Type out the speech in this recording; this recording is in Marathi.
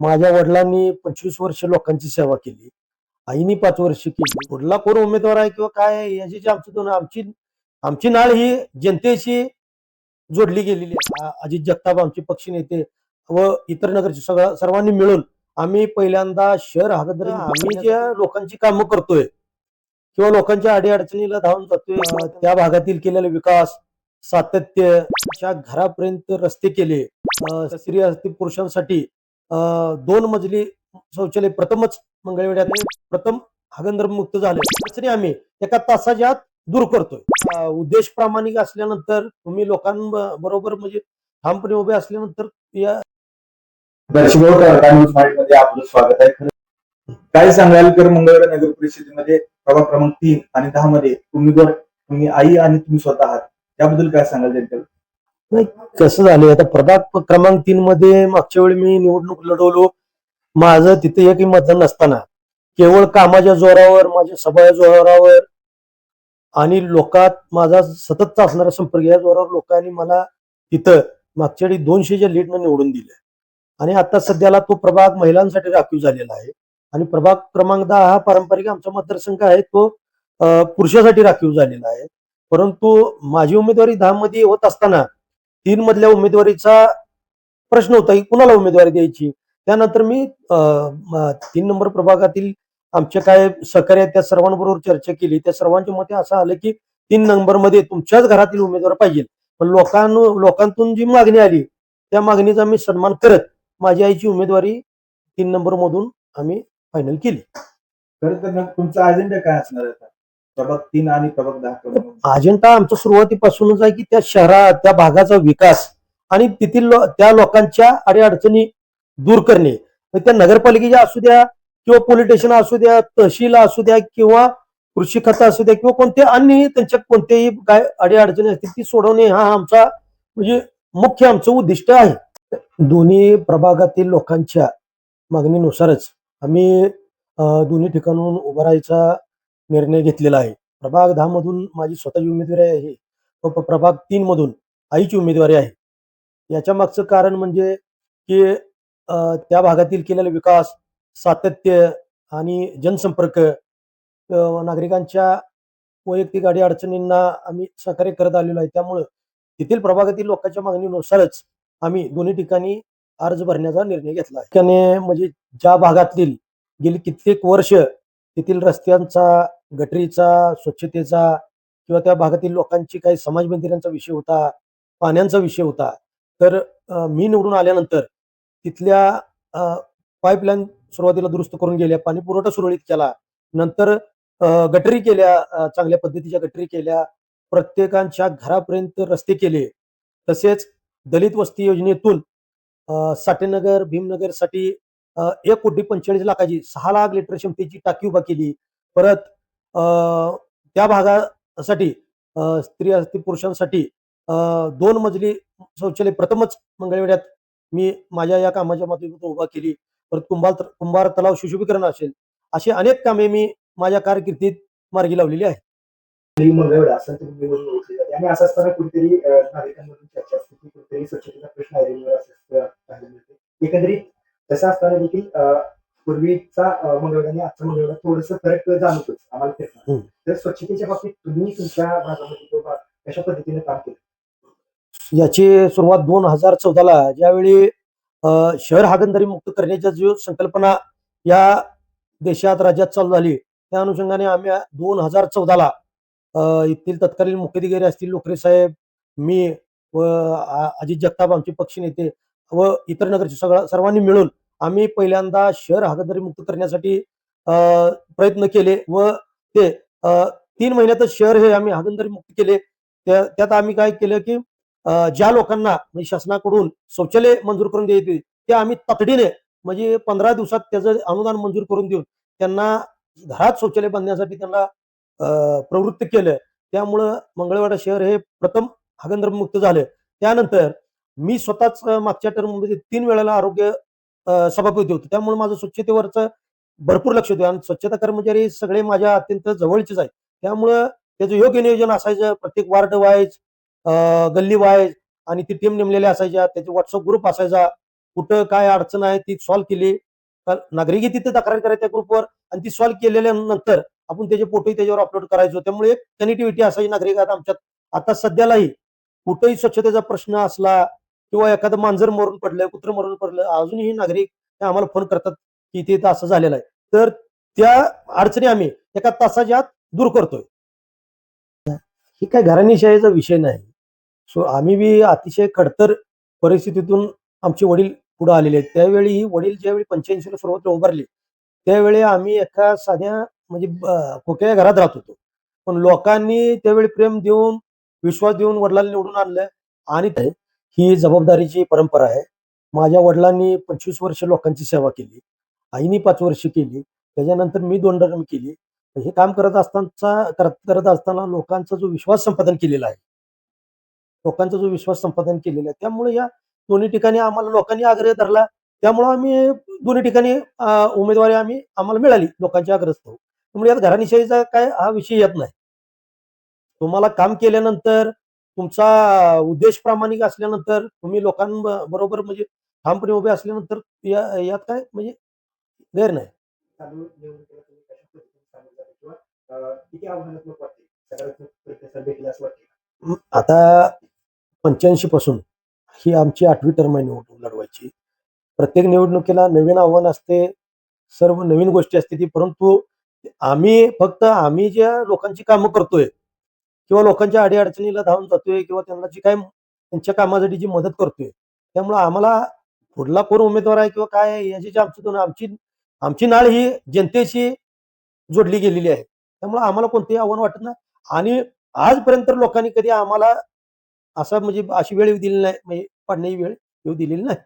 माझ्या वडिलांनी पंचवीस वर्ष लोकांची सेवा केली. आईनी पाच वर्ष केली. कुठला कोण उमेदवार आहे किंवा काय आहे याची जी आमची दोन आमची आमची नाळ ही जनतेशी जोडली गेलेली आहे. अजित जगताप आमचे पक्ष नेते व इतर नगरचे सगळं सर्वांनी मिळून आम्ही पहिल्यांदा शहर हागदरी आम्ही ज्या लोकांची कामं करतोय किंवा लोकांच्या अडीअडचणीला धावून जातोय त्या भागातील केलेला विकास सातत्य च्या घरापर्यंत रस्ते केले स्त्री असतील पुरुषांसाठी दोन मजली शौचालय प्रथमच मंगळवेड्यात प्रथम हागंदर मुक्त झाले अडचणी आम्ही एका तासाच्या आत दूर करतोय. उद्देश प्रामाणिक असल्यानंतर तुम्ही लोकांबरोबर म्हणजे ठामपणे उभे असल्यानंतर या मध्ये आपलं स्वागत आहे. खरं काय सांगाल? तर मंगळवेढा नगर परिषदेमध्ये प्रभाग क्रमांक तीन आणि दहा मध्ये उमेदवार तुम्ही आई आणि तुम्ही स्वतः आहात. त्याबद्दल काय सांगाल नाही कसं झालं आता प्रभाग क्रमांक तीन मध्ये मागच्या वेळी मी निवडणूक लढवलो. माझं तिथे एक मतदान नसताना केवळ कामाच्या जोरावर माझ्या सभाच्या जोरावर आणि लोकात माझा सततचा असणारा संपर्क या जोरावर लोकांनी मला तिथं मागच्या वेळी दोनशेच्या लीडनं निवडून दिलं. आणि आता सध्याला तो प्रभाग महिलांसाठी राखीव झालेला आहे. आणि प्रभाग क्रमांक दहा हा पारंपरिक आमचा मतदारसंघ आहे तो पुरुषासाठी राखीव झालेला आहे. परंतु माझी उमेदवारी दहा मध्ये होत असताना तीन मधल्या उमेदवारीचा प्रश्न होता की कुणाला उमेदवारी द्यायची? त्यानंतर मी तीन नंबर प्रभागातील आमच्या काय सहकार्य त्या सर्वांबरोबर चर्चा केली. त्या सर्वांच्या मते असं आलं की तीन नंबरमध्ये तुमच्याच घरातील उमेदवार पाहिजे. पण लोकां लोकांतून जी मागणी आली त्या मागणीचा मी सन्मान करत माझी आईची उमेदवारी तीन नंबर मधून आम्ही फायनल केली. खरं तर तुमचा अजेंडा काय असणार आहे आता? प्रभाग तीन आणि प्रभाग दहा अजेंडा आमचा सुरुवातीपासूनच आहे की त्या शहरात त्या भागाचा विकास आणि तेथील लो- त्या लोकांच्या अडीअडचणी दूर करणे त्या नगरपालिकेच्या असू द्या किंवा पोलीस स्टेशन असू द्या तहसील असू द्या किंवा कृषी खत असू द्या किंवा कोणते अन्य त्यांच्या कोणत्याही काय अडीअडचणी असतील ती सोडवणे हा आमचा म्हणजे मुख्य आमचं उद्दिष्ट आहे दोन्ही प्रभागातील लोकांच्या मागणीनुसारच आम्ही दोन्ही ठिकाणून उभं राहायचा निर्णय घेतलेला आहे. प्रभाग दहा मधून माझी स्वतःची उमेदवारी आहे व प्रभाग तीन मधून आईची उमेदवारी आहे. याच्या मागचं कारण म्हणजे की त्या भागातील केलेला विकास सातत्य आणि जनसंपर्क नागरिकांच्या वैयक्तिक आणि अडचणींना आम्ही सहकार्य करत आलेलो आहे. त्यामुळं तेथील प्रभागातील लोकांच्या मागणीनुसारच आम्ही दोन्ही ठिकाणी अर्ज भरण्याचा निर्णय घेतला त्याने म्हणजे ज्या भागातील गेली कित्येक वर्ष तेथील रस्त्यांचा गटरीचा स्वच्छतेचा किंवा त्या भागातील लोकांची काही समाज मंदिरांचा विषय होता पाण्याचा विषय होता तर मी निवडून आल्यानंतर तिथल्या पाईपलाईन सुरुवातीला दुरुस्त करून गेल्या पाणी पुरवठा सुरळीत केला नंतर गटरी केल्या चांगल्या पद्धतीच्या गटरी केल्या प्रत्येकांच्या घरापर्यंत रस्ते केले तसेच दलित वस्ती योजनेतून साठेनगर भीमनगर एक कोटी पंचेचाळीस लाखाची सहा लाख लिटर क्षमतेची टाकी उभा केली परत त्या भागासाठी स्त्री असतील पुरुषांसाठी दोन मजली शौचालय प्रथमच मंगळवेड्यात मी माझ्या या कामाच्या माध्यमातून उभा केली. परत कुंभार कुंभार तलाव सुशोभीकरण असेल अशी अनेक कामे मी माझ्या कारकिर्दीत मार्गी लावलेली आहे आणि असं असताना कुठेतरी नागरिकांमधून चर्चा असते की कुठेतरी स्वच्छतेचा प्रश्न एकंदरीत तसं असताना देखील पूर्वीचा अं, मंगळवेढा आणि आजचा मंगळवेढा थोडस फरक जाणवतोच आम्हाला हम्म. तर स्वच्छतेच्या बाबतीत तुम्ही तुमच्या भागामध्ये किंवा कशा पद्धतीने काम केलं याची सुरुवात दोन हजार चौदाला ज्यावेळी शहर हागणदारी मुक्त करण्याच्या जो संकल्पना या देशात राज्यात चालू झाली त्या अनुषंगाने आम्ही दोन हजार चौदाला येथील तत्कालीन मुख्याधिकारी असतील लोकरे साहेब मी व अजित जगताप आमचे पक्ष नेते व इतर नगरचे सगळं सर्वांनी मिळून आम्ही पहिल्यांदा शहर हागणदारी मुक्त करण्यासाठी अं, प्रयत्न केले व ते अं, तीन महिन्यातच शहर हे आम्ही हागणदारी मुक्त केले. त्यात आम्ही काय केलं की ज्या लोकांना म्हणजे शासनाकडून शौचालय मंजूर करून द्यायचे ते आम्ही तातडीने म्हणजे पंधरा दिवसात त्याचं अनुदान मंजूर करून देऊन त्यांना घरात शौचालय बांधण्यासाठी त्यांना अं, प्रवृत्त केलं. त्यामुळं मंगळवाडा शहर हे प्रथम हागंदर मुक्त झालं. त्यानंतर मी स्वतःच मागच्या टर्ममध्ये तीन वेळेला आरोग्य सभापती होतो. त्यामुळे माझं स्वच्छतेवरचं भरपूर लक्ष होतं. आणि स्वच्छता कर्मचारी सगळे माझ्या अत्यंत जवळचेच आहेत. त्यामुळं त्याचं योग्य नियोजन असायचं प्रत्येक वार्ड वाईज गल्ली वाईज आणि ती टीम नेमलेल्या असायच्या त्याचे व्हॉट्सअप ग्रुप असायचा. कुठं काय अडचण आहे ती सॉल्व्ह केली. तर नागरिकही तिथे तक्रार करायच्या त्या ग्रुपवर आणि ती सॉल्व्ह केलेल्या नंतर आपण त्याचे फोटोही त्याच्यावर अपलोड करायचो. त्यामुळे एक कनेक्टिव्हिटी असायची नागरिकात आमच्यात. आता सध्यालाही कुठेही स्वच्छतेचा प्रश्न असला किंवा एखादं मांजर मरून पडलं कुत्र मरून पडलं अजूनही नागरिक आम्हाला फोन करतात की इथे असं झालेलं आहे. तर त्या अडचणी आम्ही एका तासाच्या आत दूर करतोय. ही काय घराणीशाहीचा विषय नाही. सो आम्ही बी अतिशय खडतर परिस्थितीतून आमचे वडील पुढे आलेले आहेत. त्यावेळी वडील ज्यावेळी पंच्याऐंशीला सर्वत्र उभारले त्यावेळी आम्ही एका साध्या म्हणजे ब- खोक्या घरात राहत होतो. पण लोकांनी त्यावेळी प्रेम देऊन विश्वास देऊन वडिलांना निवडून आणलं आणि ही जबाबदारीची परंपरा आहे. माझ्या वडिलांनी पंचवीस वर्ष लोकांची सेवा केली. आईनी पाच वर्ष केली. त्याच्यानंतर मी दोन डरम केली. हे काम करत असताना करत करत असताना लोकांचा जो विश्वास संपादन केलेला आहे लोकांचा जो विश्वास संपादन केलेला आहे त्यामुळे या दोन्ही ठिकाणी आम्हाला लोकांनी आग्रह धरला. त्यामुळे आम्ही दोन्ही ठिकाणी उमेदवारी आम्ही आम्हाला मिळाली लोकांच्या आग्रस्तव त्यामुळे यात घराणीशाहीचा काय हा विषय येत नाही. तुम्हाला काम केल्यानंतर तुमचा उद्देश प्रामाणिक असल्यानंतर तुम्ही लोकांबरोबर म्हणजे ठामपणे उभे असल्यानंतर या- यात काय म्हणजे गैर नाही. आता पंच्याऐंशी पासून ही आमची आठवी टर्म आहे निवडणूक लढवायची. प्रत्येक निवडणुकीला नवीन आव्हान असते सर्व नवीन गोष्टी असते ती परंतु आम्ही फक्त आम्ही ज्या लोकांची कामं करतोय किंवा लोकांच्या अडीअडचणीला धावून जातोय किंवा त्यांना जी काय त्यांच्या कामासाठी जी मदत करतोय त्यामुळे आम्हाला पुढला कोण उमेदवार आहे किंवा काय आहे याची जी आमची आमची आमची नाळ ही जनतेशी जोडली गेलेली आहे. त्यामुळे आम्हाला कोणतेही आव्हान वाटत नाही. आणि आजपर्यंत लोकांनी कधी आम्हाला असा म्हणजे अशी वेळ येऊ दिली नाही म्हणजे पडण्याची वेळ येऊ दिलेली नाही.